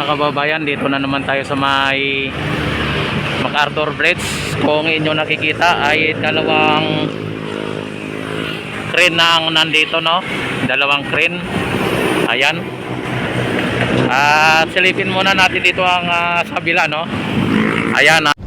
mga kababayan, dito na naman tayo sa may MacArthur Bridge. Kung inyo nakikita ay dalawang crane na ang nandito, no? Dalawang crane. Ayan. At silipin muna natin dito ang ah, sa kabila, no? Ayan, ah.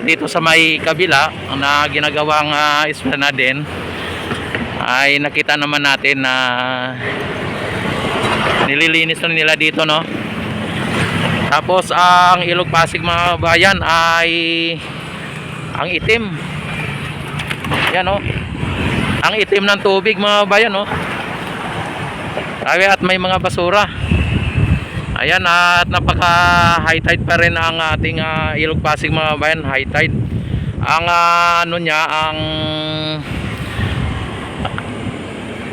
At dito sa may kabila na ginagawang uh, esplanade din ay nakita naman natin na nililinis na nila dito no. Tapos ang Ilog Pasig mga bayan ay ang itim. Yan no. Ang itim ng tubig mga bayan no. Grabe at may mga basura. Ayan at napaka high tide pa rin ang ating ah, Ilog Pasig mga bayan, high tide. Ang ah, ano niya, ang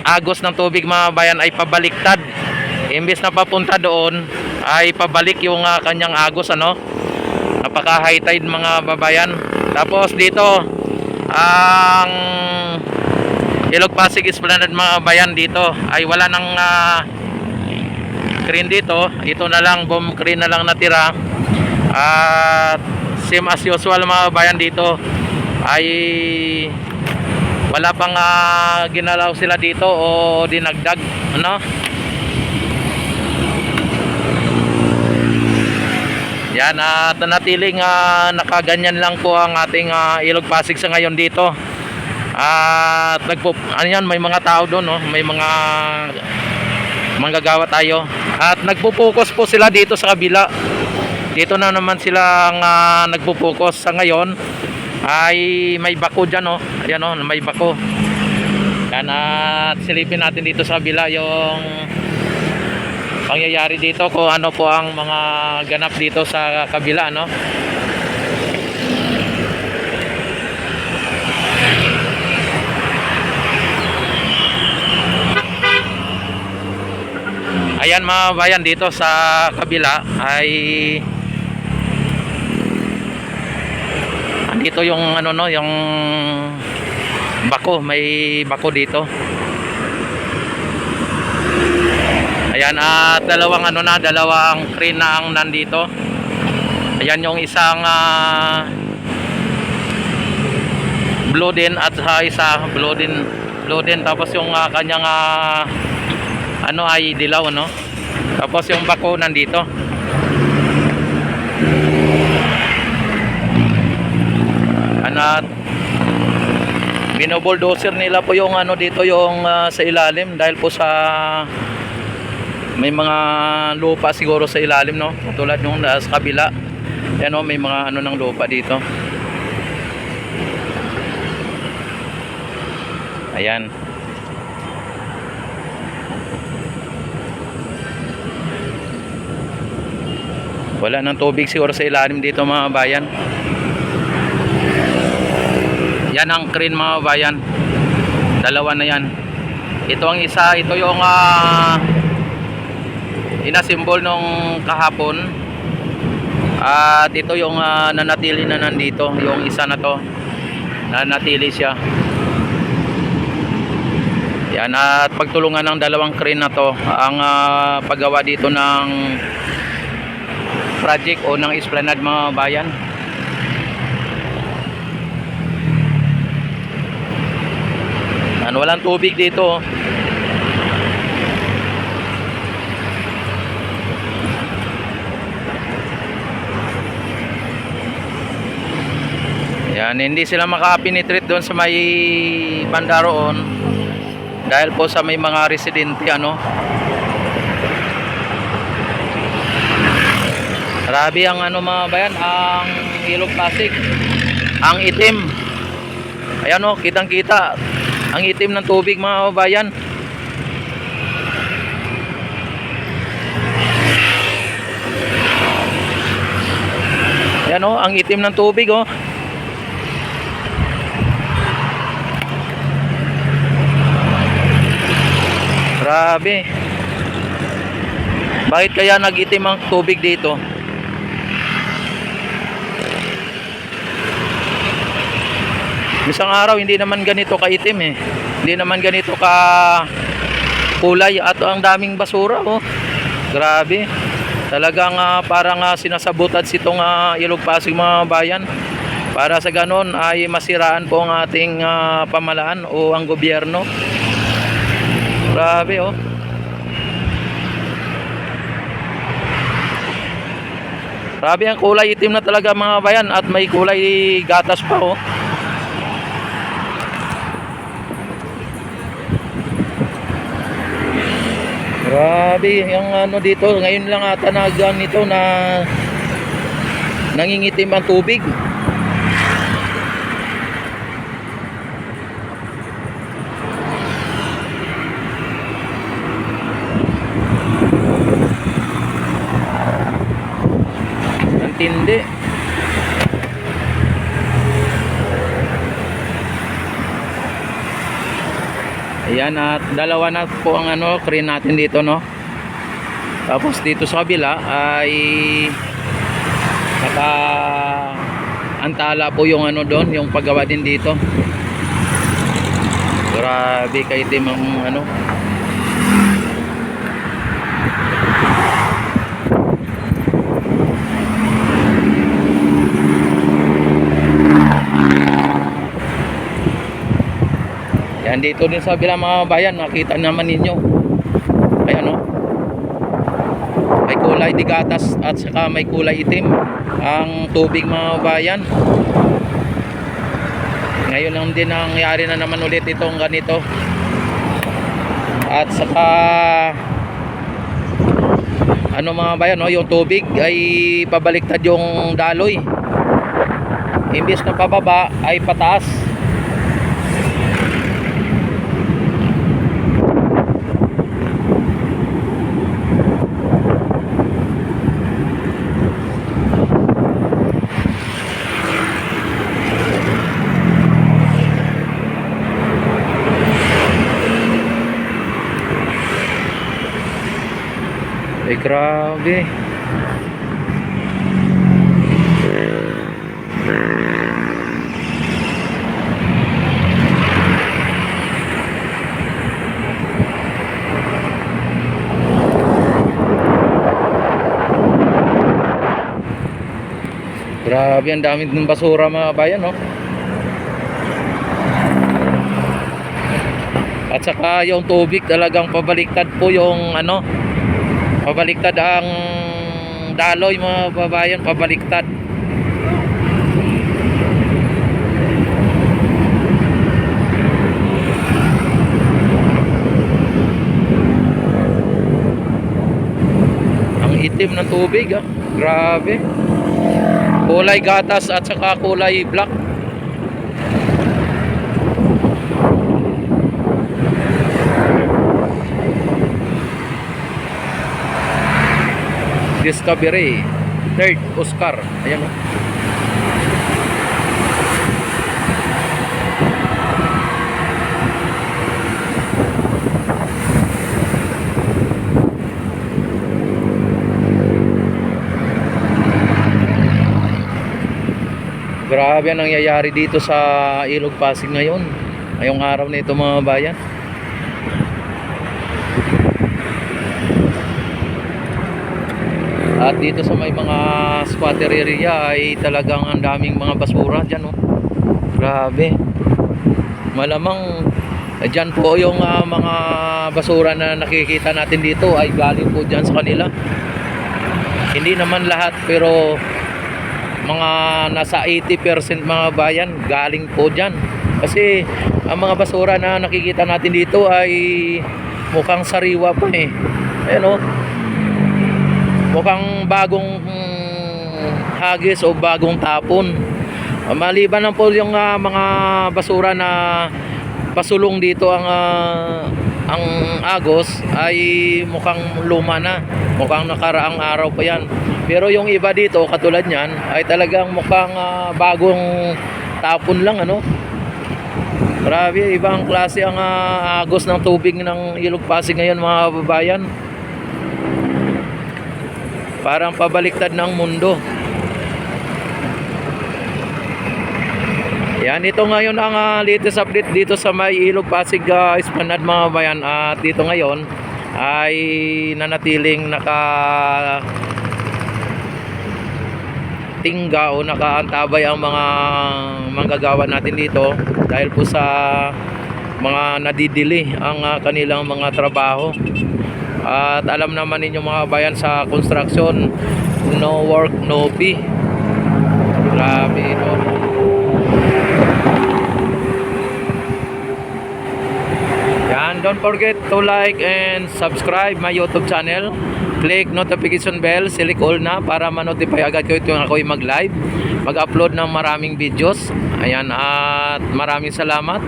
agos ng tubig mga bayan ay pabaliktad. Imbes na papunta doon ay pabalik yung ah, kanyang agos ano. Napaka high tide mga babayan. Tapos dito ang Ilog Pasig Esplanade mga bayan dito ay wala nang ah, crane dito. Ito na lang bomb crane na lang natira. At same as usual mga bayan dito ay wala pang ah, ginalaw sila dito o dinagdag ano? Yan at natiling ah, nakaganyan lang po ang ating ah, ilog pasig sa ngayon dito. At nagpo ano yan may mga tao doon no? May mga manggagawa tayo. At nagpo-focus po sila dito sa kabila. Dito na naman sila ang ah, nagpo-focus. Sa ngayon ay may bako dyan oh. ayan oh, may bako. Yan at silipin natin dito sa kabila yung pangyayari dito kung ano po ang mga ganap dito sa kabila no Ayan mga bayan dito sa kabila ay andito yung ano no yung bako. May bako dito. Ayan at dalawang ano na dalawang crane na ang nandito. Ayan yung isang uh, blue din at sa isa blue din blue din tapos yung ah, kanyang ah, ano ay dilaw no? Tapos yung bako nandito. Ano at binobulldozer nila po yung ano dito yung ah, sa ilalim dahil po sa may mga lupa siguro sa ilalim no? Tulad yung ah, sa kabila. Yan o may mga ano ng lupa dito. Ayan Wala nang tubig siguro sa ilalim dito mga bayan. Yan ang crane mga bayan. Dalawa na yan. Ito ang isa, ito yung uh, inasimbol nung kahapon. At ito yung ah, nanatili na nandito, yung isa na to. Nanatili siya. Yan at pagtulungan ng dalawang crane na to ang ah, paggawa dito ng project o ng esplanade mga bayan ano walang tubig dito oh. yan hindi sila makapenetrate doon sa may banda roon dahil po sa may mga residente ano Grabe ang ano mga bayan, ang ilog plastic. Ang itim. Ayan o, kitang kita. Ang itim ng tubig mga bayan. Ayan o, ang itim ng tubig o. Grabe. Bakit kaya nag-itim ang tubig dito? Isang araw hindi naman ganito kaitim eh. Hindi naman ganito ka kulay at ang daming basura oh. Grabe. Talagang ah, parang uh, sinasabutan sitong uh, Ilog Pasig mga bayan. Para sa ganon ay masiraan po ang ating ah, pamalaan o ang gobyerno. Grabe oh. Grabe ang kulay itim na talaga mga bayan at may kulay gatas pa oh. Grabe, yung ano dito, ngayon lang ata na ganito na nangingitim ang tubig. Ang tindi. Ayan at dalawa na po ang ano crane natin dito no. Tapos dito sa kabila ay naka antala po yung ano doon, yung paggawa din dito. Grabe kay Tim ang ano. Yan dito din sa bilang mga bayan, nakita naman ninyo. Ayan oh. May kulay di gatas at saka may kulay itim ang tubig mga bayan. Ngayon lang din nangyari na naman ulit itong ganito. At saka ano mga bayan, no, yung tubig ay pabaliktad yung daloy. Imbis na pababa ay pataas. Grabe. Grabe, ang dami ng basura mga bayan, no? At saka yung tubig talagang pabaliktad po yung ano, pabaliktad ang daloy mga babayan pabaliktad. Ang itim ng tubig ah. grabe. Kulay gatas at saka kulay black Discovery third Oscar ayan o Grabe ang nangyayari dito sa Ilog Pasig ngayon. Ngayong araw na ito mga bayan. At dito sa may mga squatter area ay talagang ang daming mga basura dyan oh. Grabe. Malamang eh, dyan po yung ah, mga basura na nakikita natin dito ay galing po dyan sa kanila. Hindi naman lahat pero mga nasa 80% mga bayan galing po dyan. Kasi ang mga basura na nakikita natin dito ay mukhang sariwa pa eh. Ayan oh mukhang bagong mm, hagis o bagong tapon. Maliban lang po yung ah, mga basura na pasulong dito ang ah, ang agos ay mukhang luma na. Mukhang nakaraang araw pa yan. Pero yung iba dito katulad niyan ay talagang mukhang ah, bagong tapon lang ano. Grabe, ibang klase ang ah, agos ng tubig ng Ilog Pasig ngayon mga babayan. Parang pabaliktad ng mundo. Yan, ito ngayon ang ah, latest update dito sa may Ilog Pasig uh, Esplanade mga bayan. At dito ngayon ay nanatiling naka tingga o nakaantabay ang mga manggagawa natin dito dahil po sa mga nadidili ang ah, kanilang mga trabaho. At alam naman ninyo mga bayan sa construction, no work, no pay. Grabe ito. Yan, don't forget to like and subscribe my YouTube channel. Click notification bell, select all na para ma-notify agad kayo tuwing ako'y mag-live. Mag-upload ng maraming videos. Ayan, at maraming salamat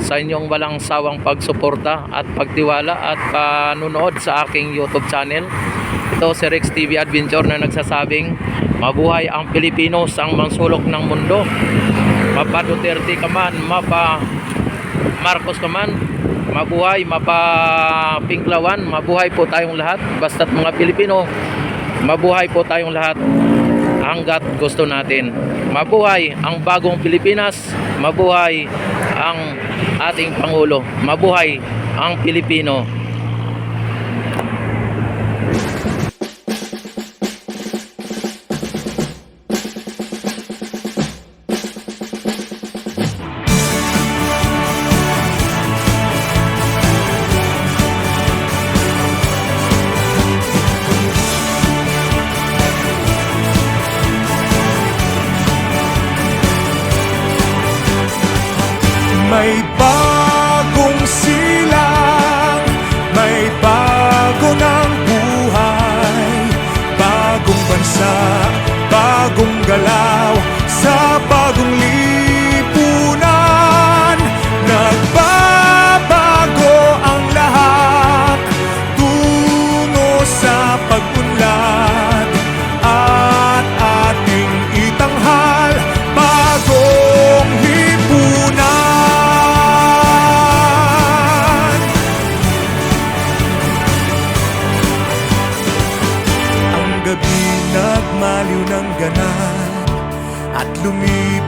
sa inyong walang sawang pagsuporta at pagtiwala at panunood sa aking YouTube channel. Ito si Rex TV Adventure na nagsasabing mabuhay ang Pilipinos ang mangsulok ng mundo. Mapa Duterte ka man, mapa Marcos ka man, mabuhay, mapa Pinklawan, mabuhay po tayong lahat. Basta't mga Pilipino, mabuhay po tayong lahat hanggat gusto natin. Mabuhay ang bagong Pilipinas, mabuhay ang ating Pangulo, mabuhay ang Pilipino.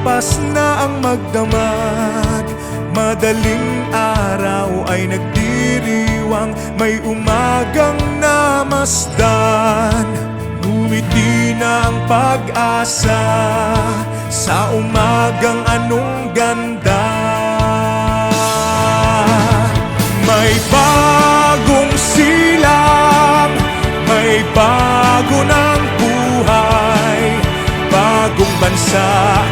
Lumipas na ang magdamag. Madaling araw ay nagdiriwang May umagang namasdan. Ngumiti na ang pag-asa Sa umagang anong ganda. May bagong silang May bago ng buhay. Bagong bansa